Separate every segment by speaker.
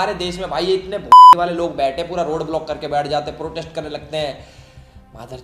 Speaker 1: हमारे देश में भाई ये इतने वाले लोग बैठे पूरा रोड ब्लॉक करके बैठ जाते प्रोटेस्ट करने लगते हैं मादर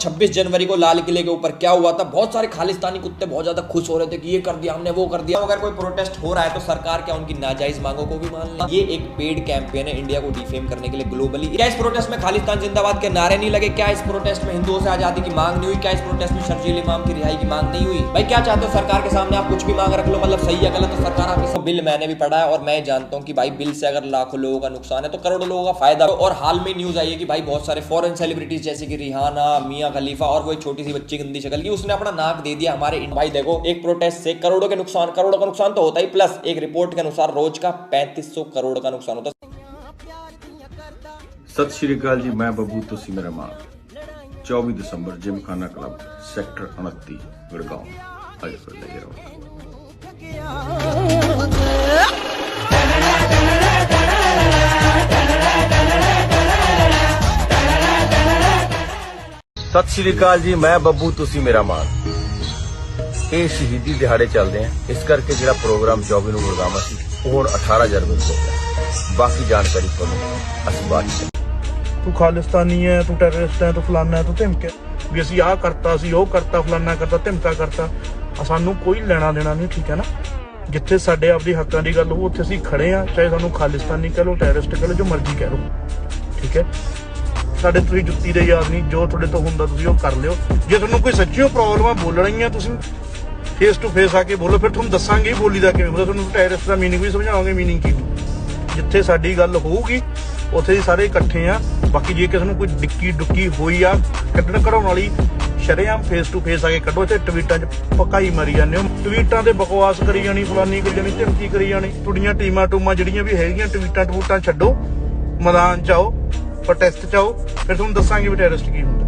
Speaker 1: 26 जनवरी को लाल किले के ऊपर क्या हुआ था? बहुत सारे खालिस्तानी कुत्ते बहुत ज़्यादा खुश हो रहे थे कि ये कर दिया हमने, वो कर दिया। अगर कोई प्रोटेस्ट हो रहा है तो सरकार क्या उनकी नाजायज मांगों को भी मान ले? ये एक पेड कैंपेन है इंडिया को डिफेम करने के लिए ग्लोबली क्या इस प्रोटेस्ट में खालिस्तान जिंदाबाद के नारे नहीं लगे? क्या इस प्रोटेस्ट में हिंदुओं से आज़ादी की मांग नहीं हुई? क्या इस प्रोटेस्ट में शर्जील इमाम की रिहाई की मांग नहीं हुई? भाई, क्या चाहते हो सरकार के सामने आप कुछ भी मांग रख लो मतलब सही है गलत तो सरकार आपके बिल मैंने भी पढ़ा है और मैं जानता हूँ कि भाई, बिल से अगर लाखों लोगों का नुकसान है तो करोड़ों लोगों का फ़ायदा। और हाल में न्यूज़ आई है कि भाई, बहुत सारे फॉरन सेलिब्रिटीज जैसे कि रिहाना, मियाँ मियाँ खलीफा और वो एक छोटी सी बच्ची गंदी शक्ल की, उसने अपना नाक दे दिया हमारे भाई देखो, एक प्रोटेस्ट से करोड़ों के नुकसान, करोड़ों का नुकसान तो होता ही प्लस एक रिपोर्ट के अनुसार रोज का पैंतीस करोड़ का नुकसान होता।
Speaker 2: सत श्रीकाल जी, मैं बबू तो मेरा माँ। चौबीस दिसंबर, जिम खाना क्लब, सेक्टर उनती गुड़गांव। अजय ਸਤਿ ਸ਼੍ਰੀ ਅਕਾਲ ਜੀ, ਮੈਂ ਬੱਬੂ, ਤੁਸੀਂ ਮੇਰਾ ਮਾਂ ਇਹ ਸ਼ਹੀਦੀ ਦਿਹਾੜੇ ਚੱਲਦੇ ਆ। ਇਸ ਕਰਕੇ ਜਿਹੜਾ ਪ੍ਰੋਗਰਾਮ 24 ਨੂੰ ਗੁੜਗਾਵਾਂ ਸੀ ਉਹ ਹੁਣ 18 ਜਨਵਰੀ ਨੂੰ ਹੋ ਬਾਕੀ ਜਾਣਕਾਰੀ ਤੁਹਾਨੂੰ ਅਸੀਂ ਬਾਅਦ
Speaker 3: ਤੂੰ ਖਾਲਿਸਤਾਨੀ ਹੈ ਤੂੰ ਟੈਰਰਿਸਟ ਹੈ ਤੂੰ ਫਲਾਨਾ ਹੈ ਤੂੰ ਧਮਕਿਆ ਵੀ ਅਸੀਂ ਆਹ ਕਰਤਾ ਸੀ ਉਹ ਕਰਤਾ, ਫਲਾਨਾ ਕਰਤਾ, ਧਮਕਾ ਕਰਤਾ। ਸਾਨੂੰ ਕੋਈ ਲੈਣਾ ਦੇਣਾ ਨਹੀਂ, ਠੀਕ ਹੈ ਨਾ? ਜਿੱਥੇ ਸਾਡੇ ਆਪਦੇ ਹੱਕਾਂ ਦੀ ਗੱਲ ਹੋਊ, ਉੱਥੇ ਅਸੀਂ ਖੜੇ ਆ, ਚਾਹੇ ਸਾਨੂੰ ਖਾਲਿਸਤਾਨੀ ਕਹ ਲਓ, ਟੈਰਰਿਸਟ ਕਹ ਲਓ, ਜੋ ਮਰਜ਼ੀ ਕਹਿ ਲਓ। ਠੀਕ ਹੈ ਸਾਡੇ ਤੁਸੀਂ ਜੁੱਤੀ ਦੇ ਯਾਰ ਨਹੀਂ, ਜੋ ਤੁਹਾਡੇ ਤੋਂ ਹੁੰਦਾ ਤੁਸੀਂ ਉਹ ਕਰ ਲਿਓ। ਜੇ ਤੁਹਾਨੂੰ ਕੋਈ ਸੱਚੀਓ ਹੀ ਆ, ਤੁਸੀਂ ਫੇਸ ਟੂ ਫੇਸ ਆ ਕੇ ਬੋਲੋ, ਫਿਰ ਤੁਹਾਨੂੰ ਦੱਸਾਂਗੇ ਬੋਲੀ ਦਾ ਕਿਵੇਂ ਹੁੰਦਾ। ਤੁਹਾਨੂੰ ਟੈਰਰਿਸਟ ਦਾ ਮੀਨਿੰਗ ਵੀ ਸਮਝਾਵਾਂਗੇ ਮੀਨਿੰਗ ਕੀ ਜਿੱਥੇ ਸਾਡੀ ਗੱਲ ਹੋਊਗੀ, ਉੱਥੇ ਹੀ ਸਾਰੇ ਇਕੱਠੇ ਆ। ਬਾਕੀ ਜੇ ਕਿਸੇ ਨੂੰ ਕੋਈ ਡਿੱਕੀ ਡੁੱਕੀ ਹੋਈ ਆ, ਕੱਢਣ ਕਢਾਉਣ ਵਾਲੀ, ਸ਼ਰੇਆਮ ਫੇਸ ਟੂ ਫੇਸ ਆ ਕੇ ਕੱਢੋ, ਤੇ ਟਵੀਟਾਂ 'ਚ ਪਕਾਈ ਮਰੀ ਜਾਂਦੇ ਹੋ। ਟਵੀਟਾਂ ਤੇ ਬਕਵਾਸ ਕਰੀ ਜਾਣੀ, ਫਲਾਨੀ ਕਰੀ ਜਾਣੀ, ਧਮਕੀ ਕਰੀ ਜਾਣੀ। ਤੁਹਾਡੀਆਂ ਟੀਮਾਂ ਟੂਮਾਂ ਜਿਹੜੀਆਂ ਵੀ ਹੈਗੀਆਂ ਟਵੀਟਾਂ ਟਵੂਟਾਂ ਛੱਡੋ। ਮੈਦਾਨ 'ਚ ਆਓ। ਪ੍ਰੋਟੈਸਟ 'ਚ ਆਓ, ਫਿਰ ਤੁਹਾਨੂੰ ਦੱਸਾਂਗੇ ਵੀ ਟੈਰਰਿਸਟ ਕੀ ਹੁੰਦਾ।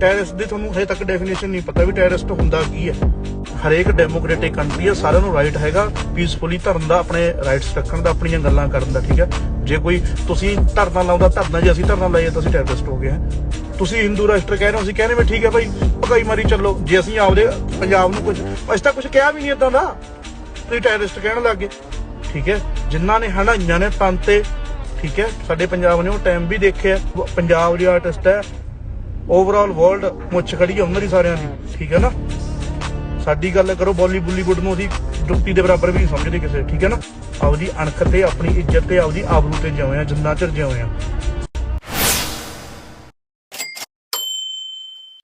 Speaker 3: ਟੈਰਰਿਸਟ ਦੀ ਤੁਹਾਨੂੰ ਹਜੇ ਤੱਕ ਡੈਫੀਨੇਸ਼ਨ ਨਹੀਂ ਪਤਾ ਵੀ ਟੈਰਰਿਸਟ ਹੁੰਦਾ ਕੀ ਹੈ। ਹਰੇਕ ਡੈਮੋਕ੍ਰੈਟਿਕ ਕੰਟਰੀ ਹੈ ਸਾਰਿਆਂ ਨੂੰ ਰਾਈਟ ਹੈਗਾ ਪੀਸਫੁਲੀ ਧਰਨ ਦਾ, ਆਪਣੇ ਰਾਈਟਸ ਰੱਖਣ ਦਾ, ਆਪਣੀਆਂ ਗੱਲਾਂ ਕਰਨ ਦਾ, ਠੀਕ ਹੈ? ਜੇ ਕੋਈ ਤੁਸੀਂ ਧਰਨਾ ਲਾਉਂਦਾ, ਧਰਨਾ ਜੇ ਅਸੀਂ ਧਰਨਾ ਲਾਈਏ ਤਾਂ ਅਸੀਂ ਟੈਰਰਿਸਟ ਹੋ ਗਏ ਹਾਂ। ਤੁਸੀਂ ਹਿੰਦੂ ਰਾਸ਼ਟਰ ਕਹਿ ਰਹੇ ਹੋ, ਅਸੀਂ ਕਹਿੰਦੇ ਵੀ ਠੀਕ ਹੈ ਭਾਈ ਭਗਾਈ ਮਾਰੀ ਚੱਲੋ। ਜੇ ਅਸੀਂ ਆਪਦੇ ਪੰਜਾਬ ਨੂੰ ਕੁਝ, ਅਸੀਂ ਤਾਂ ਕੁਝ ਕਿਹਾ ਵੀ ਨਹੀਂ ਇਦਾਂ ਦਾ। ਤੁਸੀਂ ਟੈਰਰਿਸਟ ਕਹਿਣ ਲੱਗੇ ਠੀਕ ਹੈ? ਜਿਨ੍ਹਾਂ ਨੇ ਹਣਾਈਆਂ ਨੇ ਤਨ ਤੇ ਠੀਕ ਹੈ? ਸਾਡੇ ਪੰਜਾਬ ਨੇ ਉਹ ਟਾਈਮ ਵੀ ਦੇਖਿਆ। ਪੰਜਾਬ ਦੀ ਆਰਟਿਸਟ ਹੈ। ਓਵਰਆਲ ਵਰਲਡ ਮੁੱਛ ਖੜੀ ਹੈ ਉਹਨਾਂ ਦੀ ਸਾਰਿਆਂ ਦੀ। ਠੀਕ ਹੈ ਨਾ? ਸਾਡੀ ਗੱਲ ਕਰੋ, ਬੋਲੀ ਬੁੱਲੀਵੁੱਡ ਨੂੰ ਅਸੀਂ ਜੁੱਤੀ ਦੇ ਬਰਾਬਰ ਵੀ ਸਮਝਦੇ ਕਿਸੇ। ਠੀਕ ਹੈ ਨਾ? ਆਪਦੀ ਅਣਖ ਤੇ ਆਪਣੀ ਇੱਜ਼ਤ ਤੇ ਆਪਦੀ ਆਬਰੂ ਤੇ ਜਿਉਏ ਆ ਜਿੰਨਾ ਚਿਰ ਜਿਉਏ ਆ